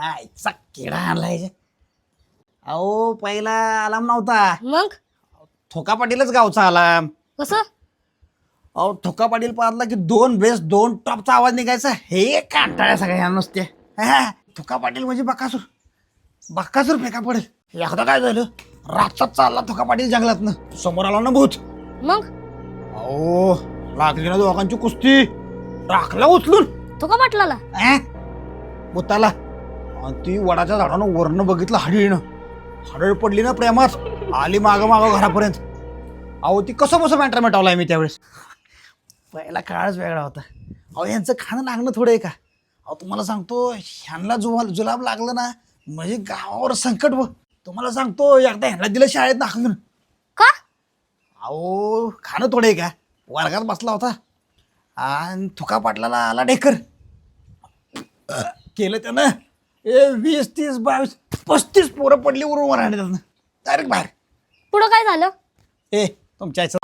आईचा किडा आणलाय. अहो पहिला आलाम नव्हता. मग? थोका पाटीलच गावचा आलाम. कसं? अहो थोका पाटील पाहतला की दोन बेस दोन टॉपचा आवाज निघायचा. हे कांटाळ्या सगळ्या नुसते हा, थोका पाटील म्हणजे बकासूर. बकासूर फेका पडेल. एकदा काय झालं? रातचाच चालला थोका पाटील जंगलातनं. समोर आला ना भूत. मग? अहो लागली ना दोघांची कुस्ती. टाकला उचलून. तो का पाटलाला अं? भूताला. आणि ती वडाच्या झाडानं वरनं बघितलं हडीनं हडळ पडली ना प्रेमात. आली मागं मागं घरापर्यंत. अहो ती कसं कसं मॅटर मिटवलाय मी त्यावेळेस? पहिला काळच वेगळा होता. अहो यांचं खाणं लागणं थोडं आहे का? अहो तुम्हाला सांगतो ह्यांना जुवा जुलाब लागलं ना म्हणजे गावावर संकट व. तुम्हाला सांगतो एकदा ह्यांना दिलं शाळेत दाखवून. का? अहो खाणं थोडं आहे का? वर्गात बसला होता. आणि थुका पाटलाला आला डेकर. केलं त्यानं. ए वीस तीस बावीस पस्तीस पोरं पडली उरून वर आणि त्यानं डायरेक्ट बाहेर. पुढं काय झालं? ए तुमच्या आईचं